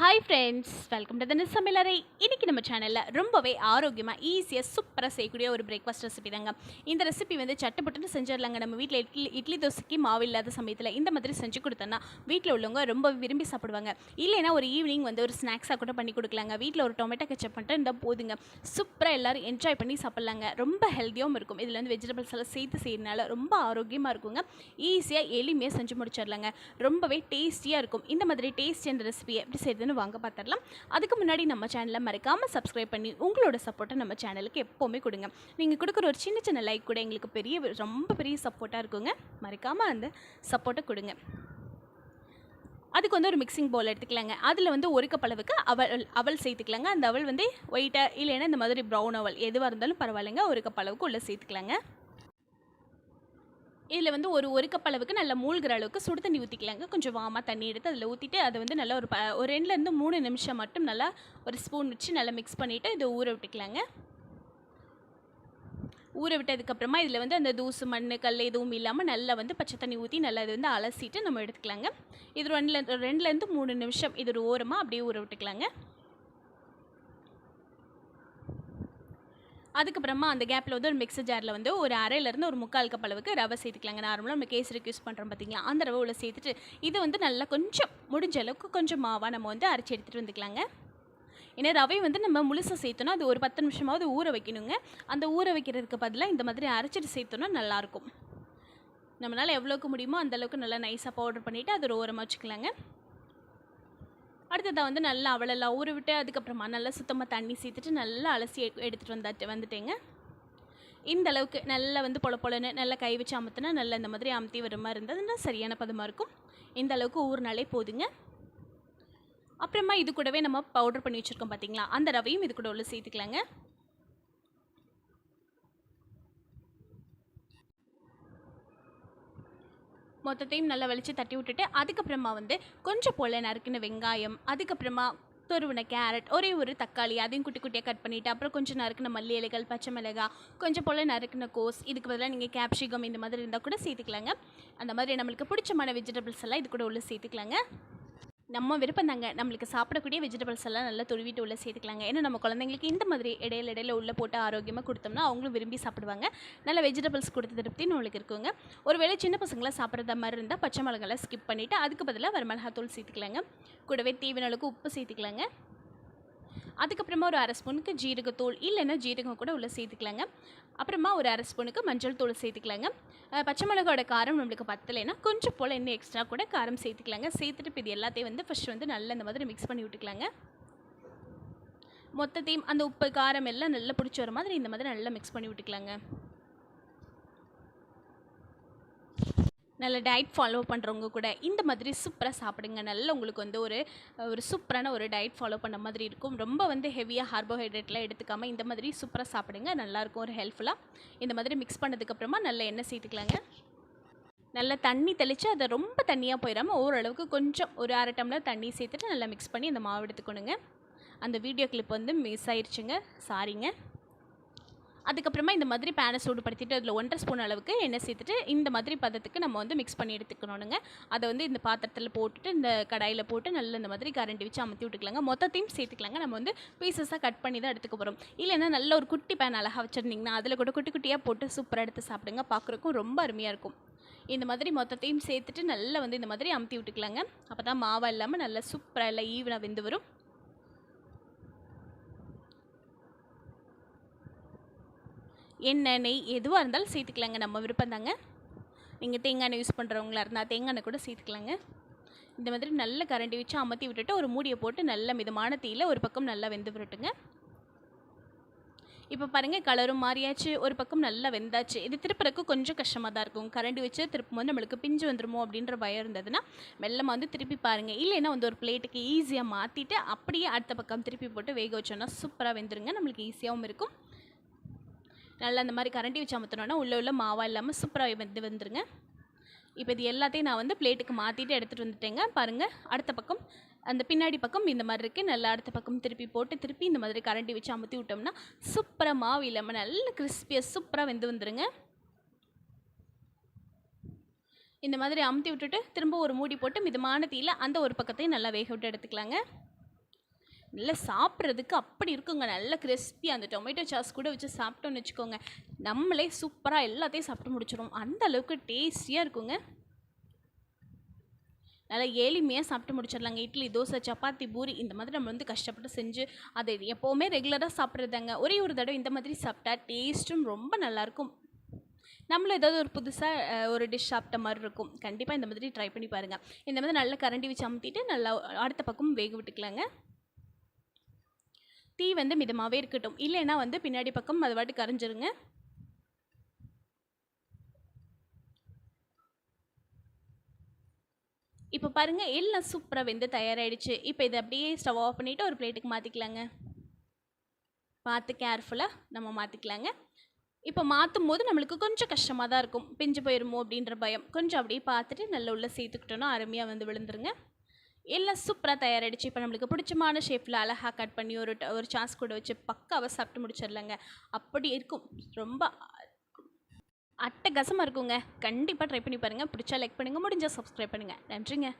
Hi friends welcome to the சமையலறை இன்றைக்கி நம்ம சேனலில் ரொம்பவே ஆரோக்கியமாக ஈஸியாக சூப்பராக செய்யக்கூடிய ஒரு பிரேக்ஃபாஸ்ட் ரெசிபி தாங்க. இந்த ரெசிபி வந்து சட்டுப்பட்டுன்னு செஞ்சிடலாங்க. நம்ம வீட்டில் இட்லி இட்லி தோசைக்கு மாவு இல்லாத சமயத்தில் இந்த மாதிரி செஞ்சு கொடுத்தோன்னா வீட்டில் உள்ளவங்க ரொம்ப விரும்பி சாப்பிடுவாங்க. இல்லைன்னா ஒரு ஈவினிங் வந்து ஒரு ஸ்நாக்ஸாக கூட பண்ணி கொடுக்கலாங்க. வீட்டில் ஒரு டொமேட்டோ கெச்சப் பண்ணிட்டு இருந்தால் போதுங்க. சூப்பராக எல்லோரும் என்ஜாய் பண்ணி சாப்பிட்லாங்க. ரொம்ப ஹெல்த்தியாகவும் இருக்கும். இதில் வந்து வெஜிடபிள்ஸ் எல்லாம் சேர்த்து செய்யறதுனால ரொம்ப ஆரோக்கியமாக இருக்குங்க. ஈஸியாக எளிமையாக செஞ்சு முடிச்சிடலாங்க. ரொம்பவே டேஸ்டியாக இருக்கும். இந்த மாதிரி டேஸ்டி அந்த ரெசிபியை எப்படி செய்யுதுன்னு வாங்க பார்த்துடலாம். அதுக்கு முன்னாடி நம்ம சேனலை மறக்காமல் சப்ஸ்கிரைப் பண்ணி உங்களோட சப்போர்ட்டை நம்ம சேனலுக்கு எப்போவுமே கொடுங்க. நீங்கள் கொடுக்குற ஒரு சின்ன சின்ன லைக் கூட எங்களுக்கு பெரிய ரொம்ப பெரிய சப்போர்ட்டாக இருக்குங்க. மறக்காமல் அந்த சப்போர்ட்டை கொடுங்க. அதுக்கு வந்து ஒரு மிக்சிங் பவுல் எடுத்துக்கலாங்க. அதில் வந்து ஒரு கப் அளவுக்கு அவல் அவல் சேர்த்துக்கலாங்க. அந்த அவல் வந்து ஒயிட்டாக இல்லைன்னா இந்த மாதிரி ப்ரௌன் அவல் எதுவாக இருந்தாலும் பரவாயில்லைங்க. ஒரு கப் அளவுக்கு உள்ளே சேர்த்துக்கலாங்க. இதில் வந்து ஒரு ஒரு கப் அளவுக்கு நல்லா மூழ்கிற அளவுக்கு சுடு தண்ணி ஊற்றிக்கலாங்க கொஞ்சம் வாமாக தண்ணி எடுத்து அதில் ஊற்றிட்டு அதை வந்து நல்லா ஒரு ப ஒரு ரெண்டுலேருந்து மூணு நிமிஷம் மட்டும் நல்லா ஒரு ஸ்பூன் வச்சு நல்லா மிக்ஸ் பண்ணிவிட்டு இதை ஊற விட்டுக்கலாங்க. ஊற விட்டதுக்கப்புறமா இதில் வந்து அந்த தூசு மண் கல் எதுவும் இல்லாமல் நல்லா வந்து பச்சை தண்ணி ஊற்றி நல்லா இது வந்து அலசிட்டு நம்ம எடுத்துக்கலாங்க. இது ரெண்டுல ரெண்டுலேருந்து மூணு நிமிஷம் இது ஒரு ஓரமாக அப்படியே ஊற விட்டுக்கலாங்க. அதுக்கப்புறமா அந்த கேப்பில் வந்து ஒரு மிக்சர் ஜாரில் வந்து ஒரு அரையிலேருந்து ஒரு முக்கால் கப் அளவுக்கு ரவை சேர்த்துக்கலாங்க. நார்மலாக நம்ம கேசரிக்கு யூஸ் பண்ணுறோம் பார்த்திங்களா அந்த ரவை உள்ள சேர்த்துட்டு இது வந்து நல்லா கொஞ்சம் முடிஞ்ச அளவுக்கு கொஞ்சம் மாவாக நம்ம வந்து அரைச்சி எடுத்துகிட்டு வந்துக்கலாங்க. ஏன்னா ரவை வந்து நம்ம முழுசாக சேர்த்தோன்னா அது ஒரு பத்து நிமிஷமாவது ஊற வைக்கணுங்க. அந்த ஊற வைக்கிறதுக்கு பதிலாக இந்த மாதிரி அரைச்சிட்டு சேர்த்தோன்னா நல்லாயிருக்கும். நம்மளால் எவ்வளோக்கு முடியுமோ அந்தளவுக்கு நல்லா நைஸாக பவுடர் பண்ணிவிட்டு அது ஒரு ஓரமாக வச்சுக்கலாங்க. அடுத்ததாக வந்து நல்லா அவளெல்லாம் ஊற விட்டு அதுக்கப்புறமா நல்லா சுத்தமாக தண்ணி சேர்த்துட்டு நல்லா அலசி எடுத்துகிட்டு வந்தாட்டு வந்துட்டேங்க. இந்த அளவுக்கு நல்லா வந்து பொல பொலன்னு நல்லா கை வச்சு அமுத்தினா நல்லா இந்த மாதிரி அமுத்தி வர மாதிரி இருந்ததுன்னா சரியான பதமாக இருக்கும். இந்த அளவுக்கு ஊறினாலே போதுங்க. அப்புறமா இது கூடவே நம்ம பவுடர் பண்ணி வச்சுருக்கோம் பார்த்தீங்களா அந்த ரவையும் இது கூட உள்ள சேர்த்துக்கலாங்க. மொத்தத்தையும் நல்லா வலிச்சு தட்டி விட்டுட்டு அதுக்கப்புறமா வந்து கொஞ்சம் போல் நறுக்கின வெங்காயம் அதுக்கப்புறமா துருவின கேரட் ஒரே ஒரு தக்காளி அதையும் குட்டி குட்டியாக கட் பண்ணிவிட்டு அப்புறம் கொஞ்சம் நறுக்கின மல்லி இலைகள் பச்சை மிளகாய் கொஞ்சம் போல் நறுக்கின கோஸ் இதுக்கு பதிலாக நீங்கள் கேப்சிகம் இந்த மாதிரி இருந்தால் கூட சேர்த்துக்கலாங்க. அந்த மாதிரி நம்மளுக்கு பிடிச்சமான வெஜிடபிள்ஸ் எல்லாம் இது கூட உள்ளே சேர்த்துக்கலாங்க. நம்ம விருப்பம் தாங்க. நம்மளுக்கு சாப்பிடக்கூடிய வெஜிடபிள்ஸ் எல்லாம் நல்லா துருவிட்டு உள்ளே சேர்த்துக்கலாங்க. ஏன்னா நம்ம குழந்தைங்களுக்கு இந்த மாதிரி இடையில இடையில உள்ளே போட்டு ஆரோக்கியமாக கொடுத்தோம்னா அவங்களும் விரும்பி சாப்பிடுவாங்க. நல்ல வெஜிடபிள்ஸ் கொடுத்த திருப்தி நம்மளுக்கு இருக்குங்க. ஒருவேளை சின்ன பசங்களாம் சாப்பிட்றத மாதிரி இருந்தால் பச்சை மிளகாலாம் ஸ்கிப் பண்ணிவிட்டு அதுக்கு பதிலாக வரமிளகாத்தூள் சேர்த்துக்கலாங்க. கூடவே தேவையான அளவுக்கு உப்பு சேர்த்துக்கலாங்க. அதுக்கப்புறமா ஒரு அரை ஸ்பூனுக்கு ஜீரகத்தூள் இல்லைன்னா ஜீரகம் கூட உள்ளே சேர்த்துக்கலாங்க. அப்புறமா ஒரு அரை ஸ்பூனுக்கு மஞ்சள் தூள் சேர்த்துக்கலாங்க. பச்சை மிளகாவோட காரம் நம்மளுக்கு பத்தலைன்னா கொஞ்சம் போல் இன்னும் எக்ஸ்ட்ரா கூட காரம் சேர்த்துக்கலாங்க. சேர்த்துட்டு இப்போ இது எல்லாத்தையும் வந்து ஃபஸ்ட் வந்து நல்லா இந்த மாதிரி மிக்ஸ் பண்ணி விட்டுக்கலாங்க. மொத்தத்தையும் அந்த உப்பு காரம் எல்லாம் நல்லா பிடிச்ச வர மாதிரி இந்த மாதிரி நல்லா மிக்ஸ் பண்ணி விட்டுக்கலாங்க. நல்ல டயட் ஃபாலோ பண்ணுறவங்க கூட இந்த மாதிரி சூப்பராக சாப்பிடுங்க. நல்ல உங்களுக்கு வந்து ஒரு ஒரு சூப்பரான ஒரு டயட் ஃபாலோ பண்ண மாதிரி இருக்கும். ரொம்ப வந்து ஹெவியாக கார்போஹைட்ரேட்லாம் எடுத்துக்காமல் இந்த மாதிரி சூப்பராக சாப்பிடுங்க. நல்லாயிருக்கும் ஒரு ஹெல்ப்ஃபுல்லாக இந்த மாதிரி மிக்ஸ் பண்ணதுக்கப்புறமா நல்ல எண்ணெய் சேர்த்துக்கலாங்க. நல்லா தண்ணி தெளித்து அதை ரொம்ப தண்ணியாக போயிடாமல் ஓரளவுக்கு கொஞ்சம் ஒரு அரை டம்ளர் தண்ணி சேர்த்துட்டு நல்லா மிக்ஸ் பண்ணி அந்த மாவு எடுத்துக்கணுங்க. அந்த வீடியோ கிளிப் வந்து மிஸ் ஆயிடுச்சுங்க சாரிங்க அதுக்கப்புறமா இந்த மாதிரி பேனை சூடுபடுத்திட்டு அதில் ஒன்றரை ஸ்பூன் அளவுக்கு எண்ணெய் சேர்த்துட்டு இந்த மாதிரி பதத்துக்கு நம்ம வந்து மிக்ஸ் பண்ணி எடுத்துக்கணுங்க அதை வந்து இந்த பாத்திரத்தில் போட்டுட்டு இந்த கடாயில் போட்டு நல்ல இந்த மாதிரி கரண்டி வச்சு அமுத்தி விட்டுக்கலாங்க. மொத்தத்தையும் சேர்த்துக்கலாங்க. நம்ம வந்து பீசஸாக கட் பண்ணி தான் எடுத்துக்க போகிறோம் இல்லைன்னா நல்ல ஒரு குட்டி பேன் அழகாக வச்சுருந்தீங்கன்னா அதில் கூட குட்டி குட்டியாக போட்டு சூப்பராக எடுத்து சாப்பிடுங்க. பார்க்குறக்கும் ரொம்ப அருமையாக இருக்கும். இந்த மாதிரி மொத்தத்தையும் சேர்த்துட்டு நல்லா வந்து இந்த மாதிரி அமுத்தி விட்டுக்கலாங்க. அப்போ தான் மாவாக இல்லாமல் நல்லா சூப்பராக எல்லாம் ஈவனாக வெந்து வரும். எண்ணெய் நெய் எதுவாக இருந்தாலும் சேர்த்துக்கலாங்க. நம்ம விருப்பம் தாங்க. நீங்கள் தேங்காய் எண்ணெய் யூஸ் பண்ணுறவங்களா இருந்தால் தேங்காய் எண்ணெய் கூட சேர்த்துக்கலாங்க. இந்த மாதிரி நல்ல கரண்டி வச்சு அமர்த்தி விட்டுட்டு ஒரு மூடியை போட்டு நல்ல மிதமான தீயில் ஒரு பக்கம் நல்லா வெந்து விட்டுட்டுங்க இப்போ பாருங்கள் கலரும் மாறியாச்சு. ஒரு பக்கம் நல்லா வெந்தாச்சு. இது திருப்புறக்கு கொஞ்சம் கஷ்டமாக தான் இருக்கும். கரண்டி வச்சு திருப்பும் போது நம்மளுக்கு பிஞ்சு வந்துருமோ அப்படின்ற பயம் இருந்ததுன்னா மெல்லமாக வந்து திருப்பி பாருங்கள் இல்லைன்னா வந்து ஒரு பிளேட்டுக்கு ஈஸியாக மாற்றிட்டு அப்படியே அடுத்த பக்கம் திருப்பி போட்டு வேக வச்சோன்னா சூப்பராக வெந்துருங்க. நம்மளுக்கு ஈஸியாகவும் இருக்கும். நல்லா அந்த மாதிரி கரண்டி வச்சு அமுத்தினோன்னா உள்ளே உள்ள மாவாக இல்லாமல் சூப்பராக வந்து வந்துருங்க. இப்போ இது எல்லாத்தையும் நான் வந்து பிளேட்டுக்கு மாற்றிட்டு எடுத்துகிட்டு வந்துட்டேங்க. பாருங்கள் அடுத்த பக்கம் அந்த பின்னாடி பக்கம் இந்த மாதிரி இருக்குது நல்லா அடுத்த பக்கம் திருப்பி போட்டு திருப்பி இந்த மாதிரி கரண்டி வச்சு அமுத்தி விட்டோம்னா சூப்பராக மாவு இல்லாமல் நல்ல கிறிஸ்பியாக சூப்பராக வெந்து வந்துருங்க. இந்த மாதிரி அமுத்தி விட்டுட்டு திரும்ப ஒரு மூடி போட்டு மிதமான தீயில் அந்த ஒரு பக்கத்தையும் நல்லா வேக விட்டு எடுத்துக்கலாங்க. நல்லா சாப்பிட்றதுக்கு அப்படி இருக்குங்க. நல்ல கிறிஸ்பி அந்த டொமேட்டோ சாஸ் கூட வச்சு சாப்பிட்டோன்னு வச்சுக்கோங்க. நம்மளே சூப்பராக எல்லாத்தையும் சாப்பிட்டு முடிச்சிடும் அந்த அளவுக்கு டேஸ்டியாக இருக்குங்க. நல்லா எளிமையாக சாப்பிட்டு முடிச்சிடலாங்க. இட்லி தோசை சப்பாத்தி பூரி இந்த மாதிரி நம்ம வந்து கஷ்டப்பட்டு செஞ்சு அதை எப்போவுமே ரெகுலராக சாப்பிட்றதாங்க. ஒரே ஒரு தடவை இந்த மாதிரி சாப்பிட்டா டேஸ்ட்டும் ரொம்ப நல்லாயிருக்கும் நம்மளும் ஏதாவது ஒரு புதுசாக ஒரு டிஷ் சாப்பிட்ட மாதிரி இருக்கும். கண்டிப்பாக இந்த மாதிரி ட்ரை பண்ணி பாருங்கள் இந்த மாதிரி நல்லா கரண்டி வச்சு அமுத்திட்டு நல்லா அடுத்த பக்கம் வேக விட்டுக்கலாங்க. தீ வந்து மிதமாகவே இருக்கட்டும். இல்லைன்னா வந்து பின்னாடி பக்கம் அது வாட்டி கரைஞ்சிருங்க இப்போ பாருங்கள் எல்லாம் சூப்பராக வெந்து தயாராகிடுச்சு இப்போ இதை அப்படியே ஸ்டவ் ஆஃப் பண்ணிவிட்டு ஒரு பிளேட்டுக்கு மாற்றிக்கலாங்க பார்த்து கேர்ஃபுல்லாக நம்ம மாற்றிக்கலாங்க இப்போ மாற்றும் போது நம்மளுக்கு கொஞ்சம் கஷ்டமாக தான் இருக்கும். பிஞ்சு போயிருமோ அப்படின்ற பயம். கொஞ்சம் அப்படியே பார்த்துட்டு நல்ல உள்ளே சேர்த்துக்கிட்டோன்னா அருமையாக வந்து விழுந்துருங்க. எல்லாம் சூப்பராக தயாராகிடுச்சு இப்போ நம்மளுக்கு பிடிச்சமான ஷேப்பில் அழகாக கட் பண்ணி ஒரு ட- ஒரு சாஸ் கூட வச்சு பக்காவாக சாப்பிட்டு முடிச்சிடலாங்க. அப்படி இருக்கும். ரொம்ப அட்டகாசமாக இருக்குங்க. கண்டிப்பாக ட்ரை பண்ணி பாருங்கள் பிடிச்சா லைக் பண்ணுங்கள் முடிஞ்சால் சப்ஸ்கிரைப் பண்ணுங்கள் நன்றிங்க.